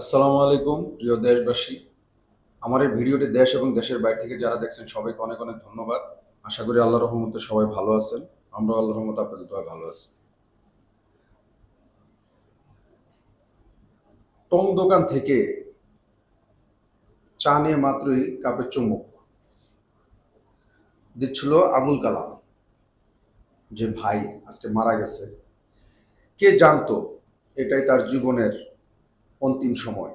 আসসালামু আলাইকুম, প্রিয় দেশবাসী। আমার এই ভিডিওটি দেশ এবং দেশের বাইরে থেকে যারা দেখছেন, সবাইকে অনেক অনেক ধন্যবাদ। আশা করি আল্লাহ রহমতে সবাই ভালো আছেন। আমরা আল্লাহ রহমতে আপনাদের দোয়া ভালো আছি। টং দোকান থেকে চা নিয়ে মাত্রই কাপের চুমুক দিচ্ছিল আবুল কালাম, যে ভাই আজকে মারা গেছে। কে জানতো? এটাই তার জীবনের অন্তিম সময়।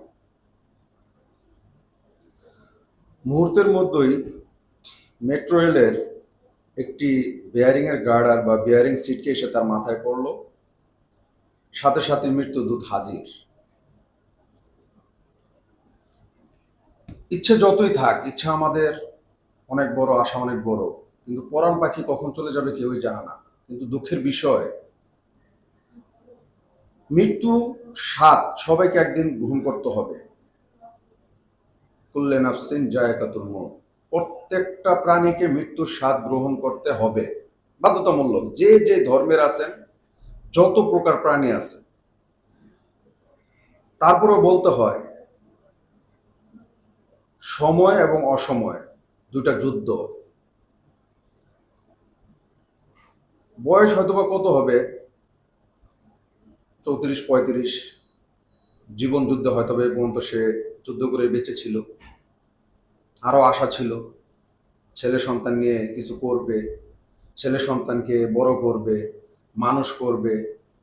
মুহূর্তের মধ্যেই মেট্রো রেলের একটি বেয়ারিংয়ের গার্ডার বা বেয়ারিং সিটকে এসে তার মাথায় পড়ল। সাথে সাথে মৃত্যুদূত হাজির। ইচ্ছে যতই থাক, ইচ্ছা আমাদের অনেক বড়, আশা অনেক বড়। কিন্তু পরাণ পাখি কখন চলে যাবে কেউই জানে না। কিন্তু দুঃখের বিষয় মৃত্যু স্বাদ সবাইকে একদিন গ্রহণ করতে হবে। কুল্লে নাফসিন জায়কাতুল মৌত প্রত্যেকটা প্রাণীকে মৃত্যুর স্বাদ গ্রহণ করতে হবে। বাধ্যতামূলক, যে যে ধর্মের আছেন, যত প্রকার প্রাণী আছে, তারপরেও বলতে হয়, সময় এবং অসময় দুটা যুদ্ধ। বয়স হয়তোবা কত হবে? চৌত্রিশ, পঁয়ত্রিশ জীবন যুদ্ধে হয়তো এই পর্যন্ত সে যুদ্ধ করে বেঁচে ছিল। আরও আশা ছিল, ছেলে সন্তান নিয়ে কিছু করবে, ছেলে সন্তানকে বড় করবে, মানুষ করবে,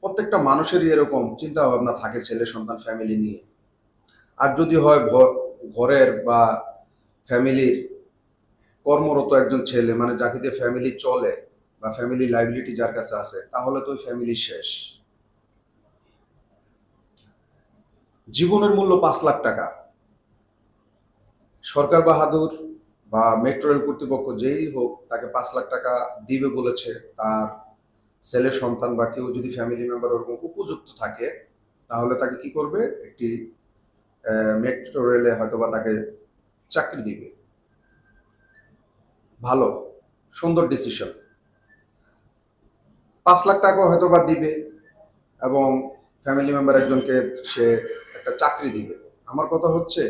প্রত্যেকটা মানুষেরই এরকম চিন্তা ভাবনা থাকে ছেলে সন্তান ফ্যামিলি নিয়ে। আর যদি হয় ঘরের বা ফ্যামিলির কর্মরত একজন ছেলে মানে যাকে দিয়ে ফ্যামিলি চলে বা ফ্যামিলি লাইবিলিটি যার কাছে আছে, তাহলে তো ওই ফ্যামিলি শেষ। জীবনের মূল্য পাঁচ লাখ টাকা। সরকার বাহাদুর বা মেট্রো রেল কর্তৃপক্ষ যেই হোক, তাকে পাঁচ লাখ টাকা দিবে বলেছে তার ছেলে, সন্তান বা কেউ যদি ফ্যামিলি মেম্বার ওরকম উপযুক্ত থাকে, তাহলে তাকে কি করবে? একটি মেট্রো রেলে হয়তো বা তাকে চাকরি দিবে। ভালো, সুন্দর ডিসিশন পাঁচ লাখ টাকা হয়তো বা দিবে এবং ফ্যামিলি মেম্বার একজনকে সে একটা চাকরি দিবে। আমার কথা হচ্ছে,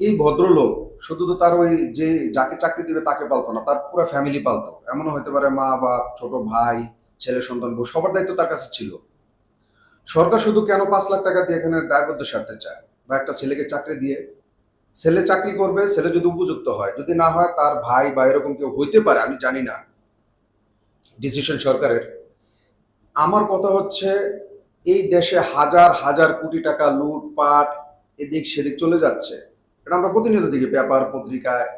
এই ভদ্রলোক শুধু তো তার ওই যে যাকে চাকরি দিবে তাকে পালতো না, তার পুরো ফ্যামিলি পালতো। এমনও হতে পারে মা, বাপ, ছোট ভাই, ছেলে, সন্তান, বউ, সবার দায়িত্ব তার কাছে ছিল। সরকার শুধু কেন পাঁচ লাখ টাকা দিয়ে এখানে দায়বদ্ধ সারতে চায়? বা একটা ছেলেকে চাকরি দিয়ে? ছেলে চাকরি করবে, ছেলে যদি উপযুক্ত হয়, যদি না হয় তার ভাই বা এরকম কেউ হইতে পারে, আমি জানি না। ডিসিশন সরকারের। আমার কথা হচ্ছে এই দেশে হাজার হাজার কোটি টাকা লুটপাট এদিক সেদিক চলে যাচ্ছে। এটা আমরা প্রতিনিয়ত দেখি পেপার পত্রিকায়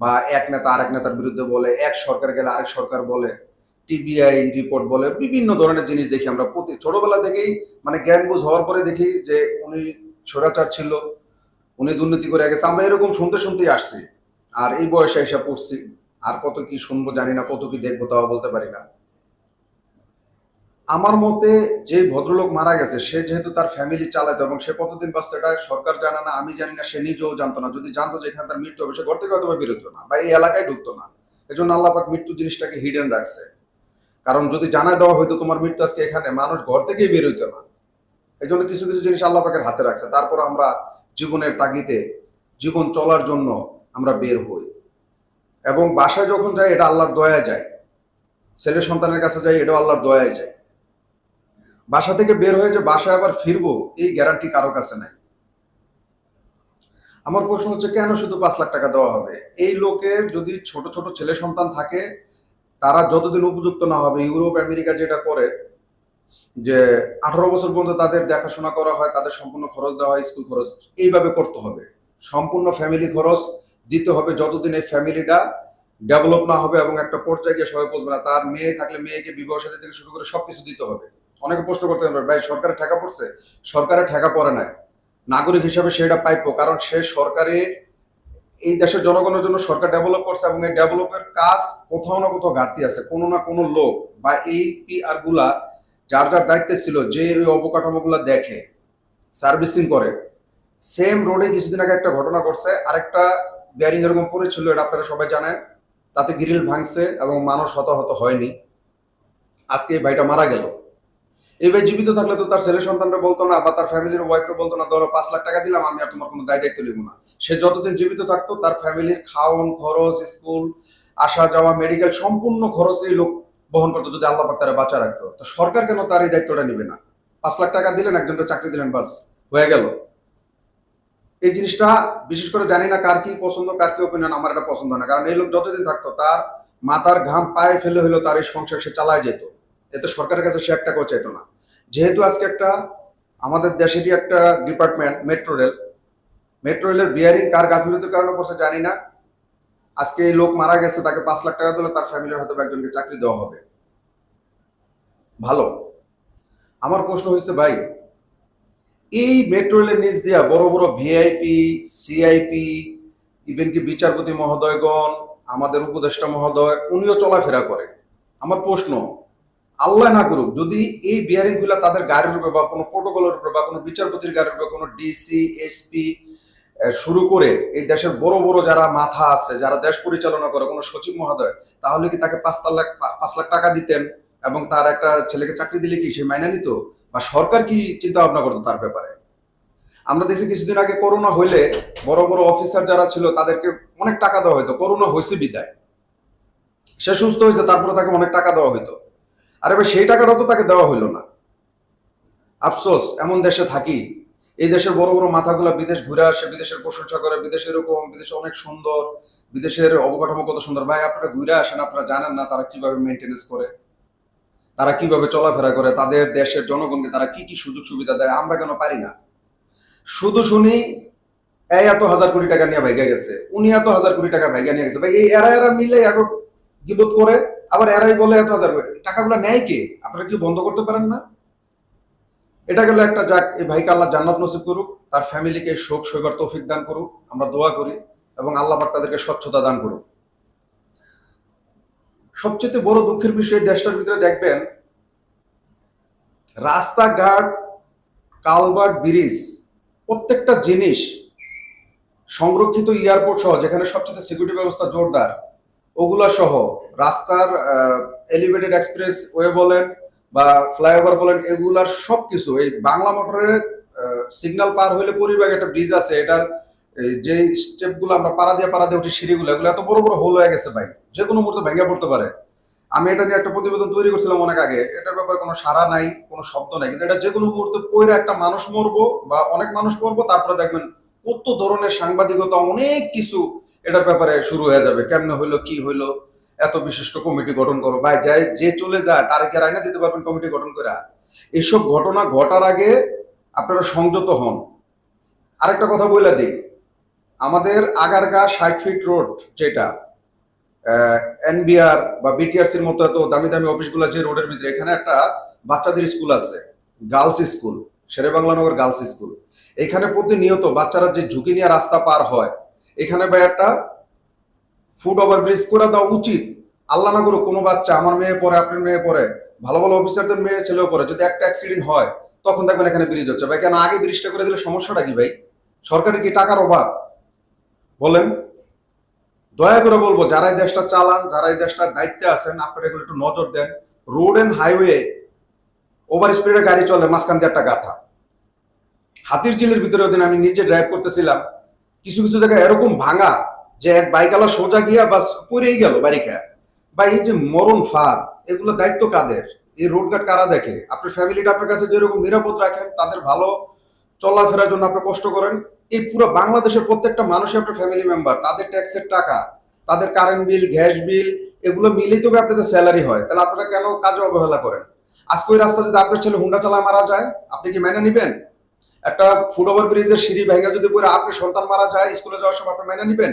বা এক নেতা আরেক নেতার বিরুদ্ধে বলে, এক সরকার গেলে আরেক সরকার বলে, টিবিআই রিপোর্ট বলে, বিভিন্ন ধরনের জিনিস দেখি আমরা। প্রতি ছোটবেলা থেকেই মানে জ্ঞান বুঝ হওয়ার পরে দেখি যে উনি স্বৈরাচার ছিল, উনি দুর্নীতি করে গেছে। আমরা এরকম শুনতে শুনতেই আসছি। আর এই বয়সে এসে পড়ছি, আর কত কি শুনব জানি না, কত কি দেখব তাও বলতে পারি না। আমার মতে যে ভদ্রলোক মারা গেছে, সে যেহেতু তার ফ্যামিলি চালাতো এবং সে কতদিন বাঁচতো, এটা সরকার জানে না, আমি জানি না, সে নিজেও জানতো না। যদি জানতো যে এখানে তার মৃত্যু হবে, সে ঘর থেকে হয়তো বেরোতো না বা এই এলাকায় ঢুকতো না। এজন্য আল্লাপাক মৃত্যু জিনিসটাকে হিডেন রাখছে। কারণ যদি জানায় দেওয়া হয়তো তোমার মৃত্যু আজকে এখানে মানুষ ঘর থেকেই বেরোইতো না। এই জন্য কিছু কিছু জিনিস আল্লাপাকের হাতে রাখছে। তারপর আমরা জীবনের তাগিদে, জীবন চলার জন্য আমরা বের হই। এবং বাসায় যখন যাই, এটা আল্লাহর দয়া যায়। ছেলে সন্তানের কাছে যাই, এটাও আল্লাহর দয়ায় যায়। বাসা থেকে বের হয়ে যে বাসায় আবার ফিরবো, এই গ্যারান্টি কারও কাছে নাই। আমার প্রশ্ন হচ্ছে, কেন শুধু পাঁচ লাখ টাকা দেওয়া হবে? এই লোকের যদি ছোট ছোট ছেলে সন্তান থাকে, তারা যতদিন উপযুক্ত না হবে, ইউরোপ, আমেরিকা যেটা করে, যে আঠারো বছর পর্যন্ত তাদের দেখাশোনা করা হয়, তাদের সম্পূর্ণ খরচ দেওয়া হয়, স্কুল খরচ, এইভাবে করতে হবে। সম্পূর্ণ ফ্যামিলি খরচ দিতে হবে যতদিন এই ফ্যামিলিটা ডেভেলপ না হবে এবং একটা পর্যায়ে গিয়ে সবাই বুঝবে না। তার মেয়ে থাকলে মেয়েকে বিবাহ সাথে থেকে শুরু করে সবকিছু দিতে হবে। অনেকে প্রশ্ন করতে পারে ভাই, সরকারের ঠেকা পড়ছে? সরকারের ঠেকা পড়ে নাই। নাগরিক হিসাবে সেটা পাইপো কারণ সে সরকারের এই দেশের জনগণের জন্য সরকার ডেভেলপ করছে এবং এই ডেভেলপের কাজ কোথাও না কোথাও ঘাটতি আছে। কোনো না কোনো লোক বা এই পিআরগুলা যার যার দায়িত্বে ছিল, যে ওই অবকাঠামোগুলা দেখে, সার্ভিসিং করে সেম রোডে কিছুদিন আগে একটা ঘটনা ঘটছে, আরেকটা বিয়ারিং এরকম পড়েছিল, এটা আপনারা সবাই জানেন। তাতে গ্রিল ভাঙছে এবং মানুষ হতাহত হয়নি। আজকে এই ভাইটা মারা গেল। ভাই জীবিত থাকলে তো তার ছেলে সন্তানরা বলতো না বা তার ফ্যামিলির ওয়াইফরা বলতো না, ধরো পাঁচ লাখ টাকা দিলাম, আমি আর তোমার কোনো দায় দায়িত্ব নিব না। সে যতদিন জীবিত থাকতো, তার ফ্যামিলির খাওয়ান খরচ, স্কুল, আসা যাওয়া মেডিকেল সম্পূর্ণ খরচ এই লোক বহন করতো যদি আল্লাহ তারা বাঁচা রাখতো। তো সরকার কেন তার এই দায়িত্বটা নিবে না? পাঁচ লাখ টাকা দিলেন একজনটা চাকরি দিলেন, বাস, হয়ে গেল। এই জিনিসটা বিশেষ করে জানি না কার কি পছন্দ, কার কি ওপিনিয়ন আমার এটা পছন্দ না। কারণ এই লোক যতদিন থাকতো, তার মাথার ঘাম পায়ে ফেলে হলো তার এই সংসার সে চালায় যেত। এতে সরকারের কাছে সে এক টাকাও চাইতো না। যেহেতু আজকে একটা আমাদের দেশেরই একটা ডিপার্টমেন্ট মেট্রো রেল মেট্রো রেলের বিয়ারিং কার গাফিলতির কারণে পড়ছে জানি না। আজকে এই লোক মারা গেছে, তাকে পাঁচ লাখ টাকা দিলে তার ফ্যামিলির হয়তো একজনকে চাকরি দেওয়া হবে। ভালো। আমার প্রশ্ন হয়েছে ভাই, এই মেট্রো রেলের নিচ দিয়া বড় বড় ভিআইপি সিআইপি ইভেন কি বিচারপতি মহোদয়গণ, আমাদের উপদেষ্টা মহোদয়, উনিও চলাফেরা করে। আমার প্রশ্ন আল্লাহ না করুক, যদি এই বিয়ারিংগুলা তাদের গাড়ির উপরে বা কোনো প্রোটোকলের উপরে বা কোনো বিচারপতির গাড়ির উপরে কোনো ডিসি এসপি শুরু করে এই দেশের বড় বড় যারা মাথা আছে, যারা দেশ পরিচালনা করে, কোনো সচিব মহোদয়, তাহলে কি তাকে পাঁচ লাখ পাঁচ লাখ টাকা দিতেন এবং তার একটা ছেলেকে চাকরি দিলে কি সে মাইনা নিত? বা সরকার কি চিন্তা ভাবনা করতো তার ব্যাপারে? আমরা দেখছি কিছুদিন আগে করোনা হইলে বড় বড় অফিসার যারা ছিল, তাদেরকে অনেক টাকা দেওয়া হতো করোনা হয়েছে বিদায়। সে সুস্থ হয়েছে তারপরে তাকে অনেক টাকা দেওয়া হইতো। আর এবার সেই টাকাটা তো তাকে দেওয়া হইল না। আফসোস, এমন দেশে থাকি। এই দেশের বড় বড় মাথাগুলা বিদেশ ঘুরে আসে, বিদেশের প্রশংসা করে, বিদেশে এরকম, বিদেশে অনেক সুন্দর, বিদেশের অবকাঠামো কত সুন্দর। ভাই, আপনারা ঘুরে আসেন, আপনারা জানেন না তারা কীভাবে মেনটেনেন্স করে, তারা কীভাবে চলাফেরা করে, তাদের দেশের জনগণকে তারা কি কি সুযোগ সুবিধা দেয়, আমরা কেন পারি না? শুধু শুনি, এই এত হাজার কোটি টাকা নিয়ে ভাইগা গেছে, উনি এত হাজার কোটি টাকা ভাইগা নিয়ে গেছে। ভাই, এই এরা এরা মিলে এখন গিবোধ করে আবার এরাই বলে এত হাজার টাকাগুলো নেয় কে? আপনারা কি বন্ধ করতে পারেন না? এটা গেল একটা যাক, এই ভাইকে আল্লাহ জান্নাত নসিব করুক, তার ফ্যামিলিকে শোক সইবার তৌফিক দান করুক, আমরা দোয়া করি এবং আল্লাহ পাক তাদেরকে স্বচ্ছতা দান করুক। সবচেয়ে বড় দুঃখের বিষয় দেশটার ভিতরে দেখবেন, রাস্তাঘাট কালভার্ট ব্রিজ, প্রত্যেকটা জিনিস সংরক্ষিত এয়ারপোর্ট সহ, যেখানে সবচেয়ে সিকিউরিটি ব্যবস্থা জোরদার ওগুলা সহ রাস্তার এলিভেটেড এক্সপ্রেস ওয়ে বলেন বা ফ্লাইওভার বলেন, এগুলার সব কিছু এই বাংলা মোটরের সিগন্যাল পার হইলে পরিবার একটা ব্রিজ আছে, এটার যে স্টেপগুলো আমরা পাড়া দিয়ে পাড়া দিয়ে উঠি সিঁড়িগুলো, এগুলো এত বড় বড় হোল হয়ে গেছে ভাই, যে কোনো মুহূর্তে ভেঙে পড়তে পারে। আমি এটা নিয়ে একটা প্রতিবেদন তৈরি করছিলাম অনেক আগে, এটার ব্যাপারে কোনো সাড়া নাই, কোনো শব্দ নাই, কিন্তু এটা যে কোনো মুহূর্তে পড়ে একটা মানুষ মরবো বা অনেক মানুষ মরবো, তারপরে দেখবেন কত ধরনের সাংবাদিকতা, অনেক কিছু এটার ব্যাপারে শুরু হয়ে যাবে। কেমনে হইল, কি হইল, এত বিশিষ্ট কমিটি গঠন করো। ভাই, যাই, যে চলে যায়, তারে কি রাইনা দিতে পারবেন কমিটি গঠন করে এসব ঘটনা ঘটার আগে আপনারা সংযত হন। আরেকটা কথা বলে দিই। আমাদের আগারগা ষাট ফিট রোড যেটা এনবিআর বা বিটিআরসির মতো এত দামি দামি অফিসগুলো যে রোডের ভিতরে, এখানে একটা বাচ্চাদের স্কুল আছে, girls school Shere Banglanagar girls school. এখানে প্রতিনিয়ত বাচ্চারা যে ঝুঁকি নিয়ে রাস্তা পার হয় এখানে ভাই একটা ফুট ওভার ব্রিজ করে দেওয়া উচিত। আল্লাহ না করুক, কোনো বাচ্চা আমার মেয়ে পড়ে, আপনার মেয়ে পড়ে, ভালো ভালো অফিসারদের মেয়ে ছেলেও পড়ে, যদি একটা অ্যাক্সিডেন্ট হয়, তখন দেখবেন এখানে ব্রিজ হচ্ছে। ভাই, কেন আগে ব্রিজটা করে দিলে সমস্যাটা কি ভাই? সরকারের কি টাকার অভাব? বলেন। দয়া করে বলব, যারা এই দেশটা চালান, যারা এই দেশটার দায়িত্বে আছেন, আপনারা এগুলো একটু নজর দেন। রোড এন্ড হাইওয়ে ওভার স্পিডে গাড়ি চলে, মাঝখান দিয়ে একটা গাথা। হাতির ঝিলের ভিতরে ওদিন আমি নিজে ড্রাইভ করতেছিলাম। কিছু কিছু জায়গায় এরকম ভাঙা যে এক বাইকালা সোজা গিয়া বাস পরেই গেল বাড়ি বা এই যে মরণ ফার এগুলো দায়িত্ব কাদের? এই রোডঘাট কারা দেখে? আপনার ফ্যামিলিটা আপনার কাছে যেরকম নিরাপদ রাখেন, তাদের ভালো চলাফেরার জন্য আপনি কষ্ট করেন। এই পুরো বাংলাদেশের প্রত্যেকটা মানুষই আপনার ফ্যামিলি মেম্বার তাদের ট্যাক্সের টাকা, তাদের কারেন্ট বিল গ্যাস বিল এগুলো মিলেই তবে আপনাদের স্যালারি হয়। তাহলে আপনারা কেন কাজে অবহেলা করেন? আজকে ওই রাস্তা যদি আপনার ছেলে হুন্ডা চালায় মারা যায়, আপনি কি মেনে নিবেন? একটা ফুট ওভার ব্রিজের সিঁড়ি ভেঙে যদি পরে আপনি সন্তান মারা যায়, স্কুলে যাওয়ার সময় আপনি মেনে নিবেন?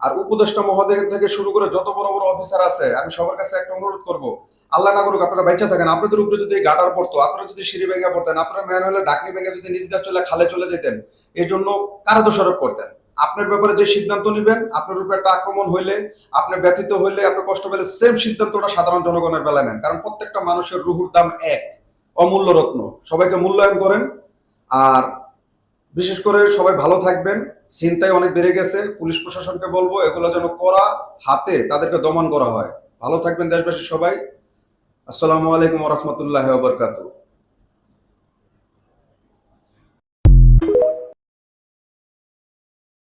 আর উপদেষ্টা মহোদয় থেকে শুরু করে যত বড় বড় অফিসার আছে, আমি সবার কাছে একটা অনুরোধ করব। আল্লাহ না করুক, আপনারা বেঁচে থাকেন। আপনাদের উপরে যদি গাটার পড়তো, আপনারা যদি সিঁড়ি ভেঙে পড়তেন, আপনারা ম্যান হলে ডাকনি ভেঙে যদি নিজ দিয়ে চলে, খালে চলে যেতেন, এই জন্য কারা দোষারোপ করতেন। আপনার ব্যাপারে যে সিদ্ধান্ত নেবেন, আপনার উপরে একটা আক্রমণ হইলে, আপনি ব্যথিত হইলে আপনার কষ্ট পেলে সেম সিদ্ধান্তটা সাধারণ জনগণের বেলায় নেন। কারণ প্রত্যেকটা মানুষের রুহুর দাম এক, অমূল্য রত্ন। সবাইকে মূল্যায়ন করেন। আর বিশেষ করে সবাই ভালো থাকবেন। চিন্তায় অনেক বেড়ে গেছে। পুলিশ প্রশাসনকে বলব, এগুলো যেন করা হাতে তাদেরকে দমন করা হয়। ভালো থাকবেন দেশবাসী সবাই। আসসালামু আলাইকুম রহমতুল্লাহ বরকাতু